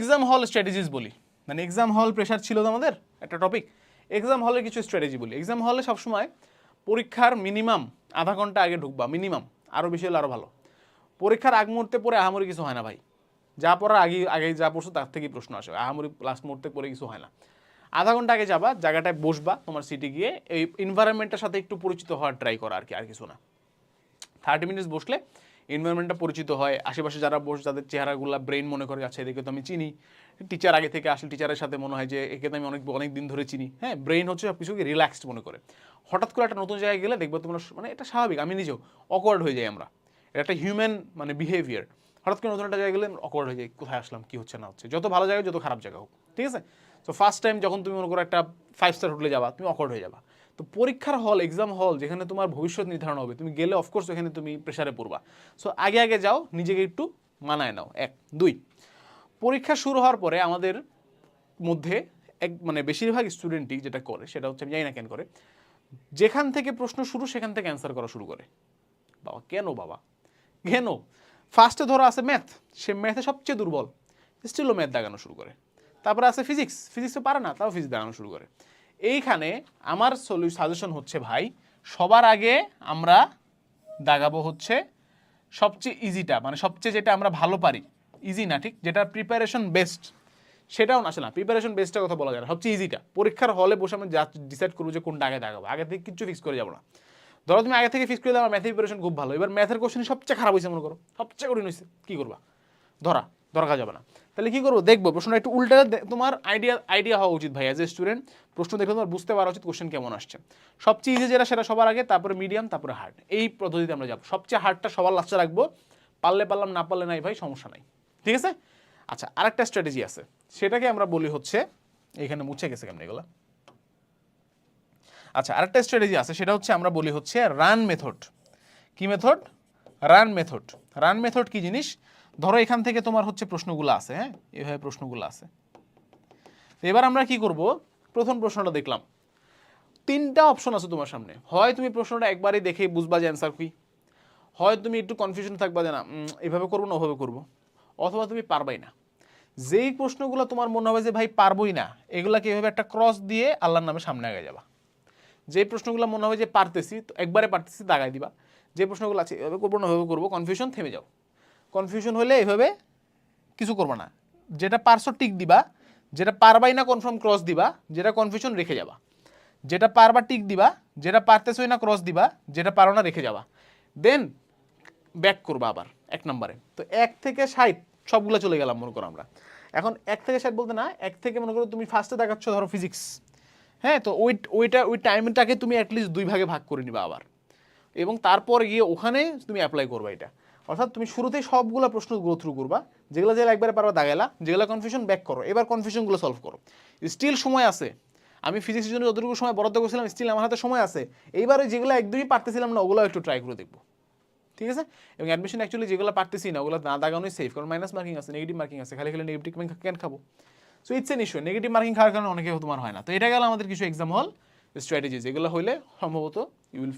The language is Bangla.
এক্সাম হল স্ট্র্যাটেজিস বলি। মানে এক্সাম হল প্রেশার ছিল তো আমাদের, একটা টপিক এক্সাম হলের কিছু স্ট্র্যাটেজি বলি। এক্সাম হলে সবসময় পরীক্ষার মিনিমাম আধা ঘণ্টা আগে ঢুকবা মিনিমাম আরও বেশি হলে আরও ভালো। পরীক্ষার আগ মুহূর্তে পরে আহামরি কিছু হয় না ভাই। যা পড়ার আগে আগে যা পড়ছো তার থেকেই প্রশ্ন আসে। আহামরি লাস্ট মুহূর্তে পরে কিছু হয় না। আধা ঘণ্টা আগে যাবা, জায়গাটায় বসবা, তোমার সিটে গিয়ে এই এনভায়রনমেন্টের সাথে একটু পরিচিত হওয়ার ট্রাই করা আর কি, আর কিছু না। থার্টি মিনিটস বসলে এনভায়রনমেন্টটা পরিচিত হয়, আশেপাশে যারা বস যাদের চেহারাগুলো ব্রেন মনে করে আচ্ছা এদিকে তো আমি চিনি। টিচার আগে থেকে আসলে টিচারের সাথে মনে হয় যে, একে তো আমি অনেক অনেক দিন ধরে চিনি। হ্যাঁ ব্রেন হচ্ছে সব কিছুকে রিল্যাক্সড মনে করে। হঠাৎ করে একটা নতুন জায়গায় গেলে দেখবে তোমরা মানে এটা স্বাভাবিক, আমি নিজেও অকওয়ার্ড হয়ে যাই আমরা। এটা একটা হিউম্যান মানে বিহেভিয়ার হঠাৎ করে নতুন একটা জায়গায় গেলে অকওয়ার্ড হয়ে যায় কোথায় আসলাম, কী হচ্ছে না হচ্ছে? যত ভালো জায়গা যত খারাপ জায়গা হোক, ঠিক আছে? তো ফার্স্ট টাইম যখন তুমি মনে করো একটা ফাইভ স্টার হোটেলে যাবা, তুমি অকওয়ার্ড হয়ে যাবা। তো পরীক্ষার হল এক্সাম হল যেখানে তোমার ভবিষ্যৎ নির্ধারণ হবে, তুমি গেলে অফকোর্স ওখানে তুমি প্রেশারে পড়বা। সো আগে আগে যাও, নিজেকে একটু মানায় নাও। এক। দুই, পরীক্ষা শুরু হওয়ার পরে আমাদের মধ্যে এক মানে বেশিরভাগ স্টুডেন্টই যেটা করে, সেটা হচ্ছে আমি জানি না কেন করে, যেখান থেকে প্রশ্ন শুরু, সেখান থেকে অ্যান্সার করা শুরু করে। বাবা, কেন বাবা? কেন? ফার্স্টে ধরো আছে ম্যাথ সে ম্যাথে সবচেয়ে দুর্বল স্টিলও ম্যাথ দাগানো শুরু করে। তারপরে আছে ফিজিক্স ফিজিক্সে পারে না, তাও ফিজিক্স দাগানো শুরু করে। এইখানে আমার সলিউ সাজেশন হচ্ছে ভাই, সবার আগে আমরা দাগাবো হচ্ছে সবচেয়ে ইজিটা মানে সবচেয়ে যেটা আমরা ভালো পারি। ইজি না, ঠিক? যেটা প্রিপারেশন বেস্ট সেটাও না আসলে না প্রিপারেশন বেস্টের কথা বলা যায় না, সবচেয়ে ইজিটা পরীক্ষার হলে বসে আমি যা ডিসাইড করব যে কোনটা আগে দাগাবো। আগে থেকে কিছু ফিক্স করে যাব না। ধরো তুমি আগে থেকে ফিক্স করে দাও, আমার ম্যাথের প্রিপারেশন খুব ভালো। এবার ম্যাথের কোশ্চেন সবচেয়ে খারাপ হয়েছে মনে করো। সবচেয়ে কঠিন হয়েছে কী করবা? ধরা। দরকার যাবে না। তাহলে কি করব? দেখব। প্রশ্নটা একটু উল্টে তোমার আইডিয়া আইডিয়া হওয়া উচিত ভাই অ্যাজ এ স্টুডেন্ট প্রশ্ন দেখলে তোমার বুঝতে পারা উচিত কোশ্চেন কেমন আসছে। সবচেয়ে ইজি যেটা, সেটা সবার আগে, তারপরে মিডিয়াম তারপরে হার্ড এই পদ্ধতিতে আমরা যাব। সবচেয়ে হার্ডটা সবার লাস্টে রাখব। পারলে পারলাম, না পারলে নাই ভাই, সমস্যা নাই। ঠিক আছে? আচ্ছা আরেকটা স্ট্র্যাটেজি আছে। সেটাকে আমরা বলি হচ্ছে, এখানে মুছে গেছে কেমন এগুলো? আচ্ছা আরেকটা স্ট্র্যাটেজি আছে। সেটা হচ্ছে, আমরা বলি হচ্ছে রান মেথড কি method run method run method কি জিনিস? ধরো এখান থেকে তোমার হচ্ছে প্রশ্নগুলো আছে হ্যাঁ? এভাবে প্রশ্নগুলো আছে। তো এবার আমরা কি করব? প্রথম প্রশ্নটা দেখলাম। তিনটা অপশন আছে তোমার সামনে। হয় তুমি প্রশ্নটা একবারই দেখে বুঝবা যে অ্যান্সার কি। হয় তুমি একটু কনফিউশন থাকবা যে না এভাবে করব না, ওভাবে করব। অথবা তুমি পারবাই না। যেই প্রশ্নগুলো তোমার মনে হবে যে, ভাই, পারবোই না, এগুলাকে এভাবে একটা ক্রস দিয়ে আল্লাহর নামে সামনে আগে যাবা। যে প্রশ্নগুলো মনে হবে যে, পারতেছি, তো একবারে পারতেছি দাগাই দিবা। যে প্রশ্নগুলো আছে, এভাবে করব না, ওভাবে করব কনফিউশন থেমে যাও। কনফিউশন হলে এভাবে কিছু করবা না। যেটা পারছ টিক দিবা, যেটা পারবাই না কনফার্ম ক্রস দিবা, যেটা কনফিউশন রেখে যাবা। যেটা পারবা টিক দিবা, যেটা পারতেছই না ক্রস দিবা, যেটা পারো না রেখে যাবা। দেন ব্যাক করবা আবার, এক নম্বরে। তো এক থেকে ষাট, সবগুলো চলে গেলাম মনে করো আমরা। এখন এক থেকে ষাট বলতে না, এক থেকে মনে করো তুমি ফার্স্টে দেখাচ্ছ ধরো ফিজিক্স হ্যাঁ তো ওই, ওইটা, ওই টাইমটাকে তুমি অ্যাটলিস্ট দুই ভাগে ভাগ করে নিবা আবার। এবং তারপর গিয়ে ওখানে তুমি অ্যাপ্লাই করবা এটা। অর্থাৎ তুমি শুরুতেই সবগুলো প্রশ্ন গ্রো থ্রু করবা, যেগুলো যেগুলো একবারে পারবা দাগালা যেগুলো কনফিউশন ব্যাক করো, এবার কনফিউশনগুলো সলভ করো। স্টিল সময় আছে। আমি ফিজিক্সের জন্য যতটুকু সময় বরাদ্দ করেছিলাম স্টিল আমার হাতে সময় আছে। এইবার ওই যেগুলো একদমই পারতেছিলাম না ওগুলো একটু ট্রাই করে দেখব। ঠিক আছে? এবং অ্যাডমিশন অ্যাকচুয়ালি যেগুলো পারতেছি না, ওগুলো না দাগানোই সেফ কারণ মাইনাস মার্কিং আছে নেগেটিভ মার্কিং আছে। খালি খালি নেগেটিভ মার্কিং কেন খাব? So it's an issue negative marking খাওয়ার কারণে অনেকে তোমার হয় না। তো এটা গেল আমাদের কিছু এক্সাম হল স্ট্র্যাটেজিস এগুলো হলে সম্ভবত ইউ উইল